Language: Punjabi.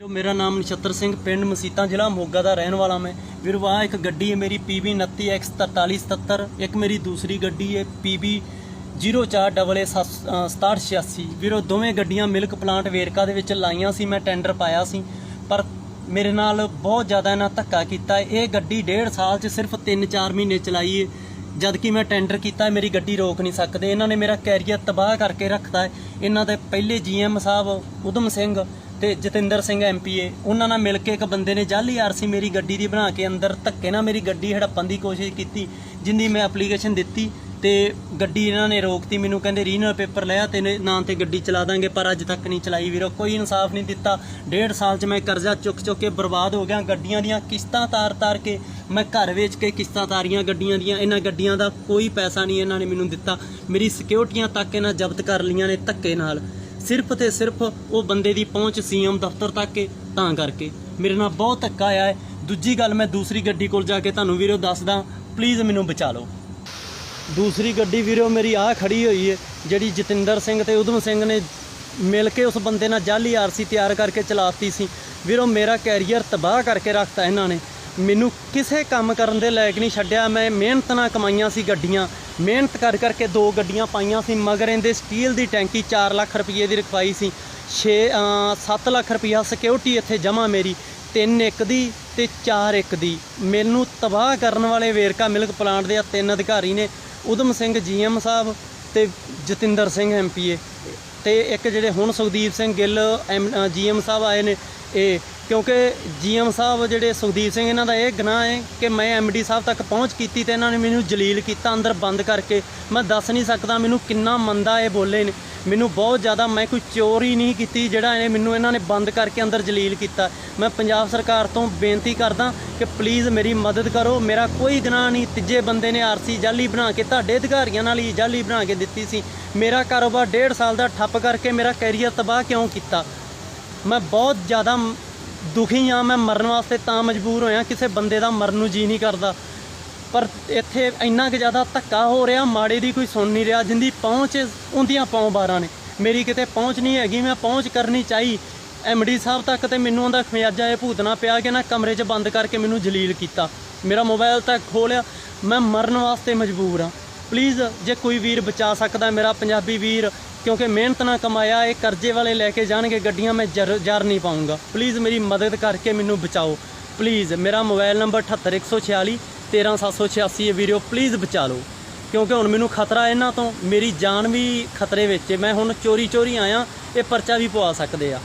ਜੋ ਮੇਰਾ ਨਾਮ ਨਛੱਤਰ ਸਿੰਘ ਪਿੰਡ ਮਸੀਤਾਂ ਜ਼ਿਲ੍ਹਾ ਮੋਗਾ ਦਾ ਰਹਿਣ ਵਾਲਾ ਮੈਂ। ਵੀਰੋ, ਆਹ ਇੱਕ ਗੱਡੀ ਹੈ ਮੇਰੀ PB 29X4377 ਇੱਕ ਮੇਰੀ ਦੂਸਰੀ ਗੱਡੀ ਹੈ PB 04AA6786 ਵੀਰੋ, ਦੋਵੇਂ ਗੱਡੀਆਂ ਮਿਲਕ ਪਲਾਂਟ ਵੇਰਕਾ ਦੇ ਵਿੱਚ ਲਾਈਆਂ ਸੀ, ਮੈਂ ਟੈਂਡਰ ਪਾਇਆ ਸੀ, ਪਰ ਮੇਰੇ ਨਾਲ ਬਹੁਤ ਜ਼ਿਆਦਾ ਇਹਨਾਂ ਧੱਕਾ ਕੀਤਾ ਇਹ ਗੱਡੀ ਡੇਢ ਸਾਲ 'ਚ ਸਿਰਫ 3-4 ਮਹੀਨੇ ਚਲਾਈ ਹੈ ਜਦ ਕਿ ਮੈਂ ਟੈਂਡਰ ਕੀਤਾ, ਮੇਰੀ ਗੱਡੀ ਰੋਕ ਨਹੀਂ ਸਕਦੇ। ਇਹਨਾਂ ਨੇ ਮੇਰਾ ਕੈਰੀਅਰ ਤਬਾਹ ਕਰਕੇ ਰੱਖਤਾ ਹੈ। ਇਹਨਾਂ ਦੇ ਪਹਿਲੇ ਜੀਐਮ ਸਾਹਿਬ, ਉਦਮ ਸਿੰਘ ਤੇ ਜਤਿੰਦਰ ਸਿੰਘ ਐਮਪੀਏ ਉਹਨਾਂ ਨਾਲ ਮਿਲ ਕੇ ਇੱਕ ਬੰਦੇ ਨੇ ਜਾਲੀ ਆਰਸੀ ਮੇਰੀ ਗੱਡੀ ਦੀ ਬਣਾ ਕੇ ਅੰਦਰ ਧੱਕੇ ਨਾਲ ਮੇਰੀ ਗੱਡੀ ਹੜੱਪਣ ਦੀ ਕੋਸ਼ਿਸ਼ ਕੀਤੀ ਜਿੰਦੀ ਮੈਂ ਐਪਲੀਕੇਸ਼ਨ ਦਿੱਤੀ ਤੇ ਗੱਡੀ ਇਹਨਾਂ ਨੇ ਰੋਕਤੀ, ਮੈਨੂੰ ਕਹਿੰਦੇ ਰੀਨਲ ਪੇਪਰ ਲਿਆ ਤੇ ਨਾਂ ਤੇ ਗੱਡੀ ਚਲਾ ਦਾਂਗੇ, ਪਰ ਅੱਜ ਤੱਕ ਨਹੀਂ ਚਲਾਈ ਵੀਰੋ, ਕੋਈ ਇਨਸਾਫ ਨਹੀਂ ਦਿੱਤਾ। ਡੇਢ ਸਾਲ 'ਚ ਮੈਂ ਕਰਜ਼ਾ ਚੁੱਕ ਚੁੱਕ ਕੇ ਬਰਬਾਦ ਹੋ ਗਿਆ, ਗੱਡੀਆਂ ਦੀਆਂ ਕਿਸ਼ਤਾਂ ਤਾਰ ਤਾਰ ਕੇ ਮੈਂ ਘਰ ਵੇਚ ਕੇ ਕਿਸ਼ਤਾਂ ਤਾਰੀਆਂ ਗੱਡੀਆਂ ਦੀਆਂ, ਇਹਨਾਂ ਗੱਡੀਆਂ ਦਾ ਕੋਈ ਪੈਸਾ ਨਹੀਂ ਇਹਨਾਂ ਨੇ ਮੈਨੂੰ ਦਿੱਤਾ। ਮੇਰੀ ਸਿਕਿਉਰਟੀਆਂ ਤੱਕ ਇਹਨਾਂ ਜ਼ਬਤ ਕਰ ਲਈਆਂ ਨੇ ਧੱਕੇ ਨਾਲ। ਸਿਰਫ ਤੇ ਸਿਰਫ ਉਹ ਬੰਦੇ ਦੀ ਪਹੁੰਚ ਸੀਐਮ ਦਫ਼ਤਰ ਤੱਕ ਹੈ, ਤਾਂ ਕਰਕੇ। ਮੇਰੇ ਨਾਲ ਬਹੁਤ ਧੱਕਾ ਆਇਆ ਹੈ। ਦੂਜੀ ਗੱਲ ਮੈਂ ਦੂਸਰੀ ਗੱਡੀ ਕੋਲ ਜਾ ਕੇ ਤੁਹਾਨੂੰ ਵੀਰੋ ਦੱਸਦਾ ਪਲੀਜ਼ ਮੈਨੂੰ ਬਚਾ ਲਓ। ਦੂਸਰੀ ਗੱਡੀ ਵੀਰੋ ਮੇਰੀ ਆਹ ਖੜੀ ਹੋਈ ਹੈ, ਜਿਹੜੀ ਜਤਿੰਦਰ ਸਿੰਘ ਤੇ ਉਦਮ ਸਿੰਘ ਨੇ ਮਿਲ ਕੇ ਉਸ ਬੰਦੇ ਨਾਲ ਜਾਲੀ ਆਰਸੀ ਤਿਆਰ ਕਰਕੇ ਚਲਾਤੀ ਸੀ। ਵੀਰੋ ਮੇਰਾ ਕੈਰੀਅਰ ਤਬਾਹ ਕਰਕੇ ਰੱਖਤਾ ਇਹਨਾਂ ਨੇ। ਮੈਨੂੰ ਕਿਸੇ ਕੰਮ ਕਰਨ ਦੇ ਲਾਇਕ ਨਹੀਂ ਛੱਡਿਆ। ਮੈਂ ਮਿਹਨਤ ਨਾਲ ਕਮਾਈਆਂ ਸੀ ਗੱਡੀਆਂ। ਮਿਹਨਤ ਕਰ ਕਰਕੇ ਦੋ ਗੱਡੀਆਂ ਪਾਈਆਂ ਸੀ, ਮਗਰ ਇਹਦੇ ਸਟੀਲ ਦੀ ਟੈਂਕੀ 4 ਲੱਖ ਰੁਪਏ ਦੀ ਰਖਵਾਈ ਸੀ। 6 7 ਲੱਖ ਰੁਪਇਆ ਸਿਕਿਉਰਿਟੀ ਇੱਥੇ ਜਮਾ ਮੇਰੀ। ਤਿੰਨ ਇੱਕ ਦੀ ਤੇ ਚਾਰ ਇੱਕ ਦੀ। ਮੈਨੂੰ ਤਬਾਹ ਕਰਨ ਵਾਲੇ ਵੇਰਕਾ ਮਿਲਕ ਪਲਾਂਟ ਦੇ ਆ ਤਿੰਨ ਅਧਿਕਾਰੀ ਨੇ, ਉਦਮ ਸਿੰਘ, ਜੀਐਮ ਸਾਹਿਬ ਤੇ ਜਤਿੰਦਰ ਸਿੰਘ ਐਮਪੀਏ ਤੇ ਇੱਕ ਜਿਹੜੇ ਹੁਣ ਸੁਖਦੀਪ ਸਿੰਘ ਗਿੱਲ ਜੀਐਮ ਸਾਹਿਬ ਆਏ ਨੇ, ਇਹ ਕਿਉਂਕਿ ਜੀਐਮ ਸਾਹਿਬ ਜਿਹੜੇ ਸੁਖਦੀਪ ਸਿੰਘ ਇਹਨਾਂ ਦਾ ਇਹ ਗੁਨਾਹ ਹੈ ਕਿ ਮੈਂ ਐਮਡੀ ਸਾਹਿਬ ਤੱਕ ਪਹੁੰਚ ਕੀਤੀ ਤੇ ਇਹਨਾਂ ਨੇ ਮੈਨੂੰ ਜਲੀਲ ਕੀਤਾ ਅੰਦਰ ਬੰਦ ਕਰਕੇ। ਮੈਂ ਦੱਸ ਨਹੀਂ ਸਕਦਾ ਮੈਨੂੰ ਕਿੰਨਾ ਮੰਦਾ ਇਹ ਬੋਲੇ ਨੇ। ਮੈਨੂੰ ਬਹੁਤ ਜ਼ਿਆਦਾ ਮੈਂ ਕੋਈ ਚੋਰੀ ਨਹੀਂ ਕੀਤੀ ਜਿਹੜਾ ਇਹ ਮੈਨੂੰ ਇਹਨਾਂ ਨੇ ਬੰਦ ਕਰਕੇ ਅੰਦਰ ਜਲੀਲ ਕੀਤਾ। ਮੈਂ ਪੰਜਾਬ ਸਰਕਾਰ ਤੋਂ ਬੇਨਤੀ ਕਰਦਾ ਕਿ ਪਲੀਜ਼ ਮੇਰੀ ਮਦਦ ਕਰੋ। ਮੇਰਾ ਕੋਈ ਗੁਨਾਹ ਨਹੀਂ। ਤੀਜੇ ਬੰਦੇ ਨੇ ਆਰਸੀ ਜਾਲੀ ਬਣਾ ਕੇ ਤੁਹਾਡੇ ਅਧਿਕਾਰੀਆਂ ਨਾਲ ਹੀ ਜਾਲੀ ਬਣਾ ਕੇ ਦਿੱਤੀ ਸੀ। ਮੇਰਾ ਕਾਰੋਬਾਰ ਡੇਢ ਸਾਲ ਦਾ ਠੱਪ ਕਰਕੇ ਮੇਰਾ ਕੈਰੀਅਰ ਤਬਾਹ ਕਿਉਂ ਕੀਤਾ? ਮੈਂ ਬਹੁਤ ਜ਼ਿਆਦਾ ਦੁਖੀ ਹਾਂ ਮੈਂ ਮਰਨ ਵਾਸਤੇ ਤਾਂ ਮਜਬੂਰ ਹੋਇਆ, ਕਿਸੇ ਬੰਦੇ ਦਾ ਮਰਨ ਨੂੰ ਜੀ ਨਹੀਂ ਕਰਦਾ। ਪਰ ਇੱਥੇ ਇੰਨਾ ਕੁ ਜ਼ਿਆਦਾ ਧੱਕਾ ਹੋ ਰਿਹਾ, ਮਾੜੇ ਦੀ ਕੋਈ ਸੁਣ ਨਹੀਂ ਰਿਹਾ, ਜਿੰਦੀ ਪਹੁੰਚ ਉਹਦੀਆਂ ਪੌਂ ਬਾਰਾਂ ਨੇ। ਮੇਰੀ ਕਿਤੇ ਪਹੁੰਚ ਨਹੀਂ ਹੈਗੀ, ਮੈਂ ਪਹੁੰਚ ਕਰਨੀ ਚਾਹੀ। ਐਮਡੀ ਸਾਹਿਬ ਤੱਕ ਤੇ ਮੈਨੂੰ ਉਹਦਾ ਖਮਿਆਜਾ ਇਹ ਭੂਤਨਾ ਪਿਆ ਕਿ ਨਾ ਕਮਰੇ 'ਚ ਬੰਦ ਕਰਕੇ ਮੈਨੂੰ ਜਲੀਲ ਕੀਤਾ। ਮੇਰਾ ਮੋਬਾਈਲ ਤੱਕ ਖੋਲਿਆ, ਮੈਂ ਮਰਨ ਵਾਸਤੇ ਮਜਬੂਰ ਹਾਂ। ਪਲੀਜ਼ ਜੇ ਕੋਈ ਵੀਰ ਬਚਾ ਸਕਦਾ, ਮੇਰਾ ਪੰਜਾਬੀ ਵੀਰ ਕਿਉਂਕਿ ਮਿਹਨਤ ਨਾਲ ਕਮਾਇਆ, ਇਹ ਕਰਜ਼ੇ ਵਾਲੇ ਲੈ ਕੇ ਜਾਣਗੇ ਗੱਡੀਆਂ, ਮੈਂ ਜਰ ਜਰ ਨਹੀਂ ਪਾਉਂਗਾ। ਪਲੀਜ਼ ਮੇਰੀ ਮਦਦ ਕਰਕੇ ਮੈਨੂੰ ਬਚਾਓ। ਪਲੀਜ਼ ਮੇਰਾ ਮੋਬਾਈਲ ਨੰਬਰ 78146 13786 ਹੈ ਵੀਡੀਓ ਪਲੀਜ਼ ਬਚਾ ਲਓ। ਕਿਉਂਕਿ ਹੁਣ ਮੈਨੂੰ ਖਤਰਾ ਇਹਨਾਂ ਤੋਂ, ਮੇਰੀ ਜਾਨ ਵੀ ਖਤਰੇ ਵਿੱਚ ਹੈ। ਮੈਂ ਹੁਣ ਚੋਰੀ ਚੋਰੀ ਆਇਆ, ਇਹ ਪਰਚਾ ਵੀ ਪਵਾ ਸਕਦੇ ਆ।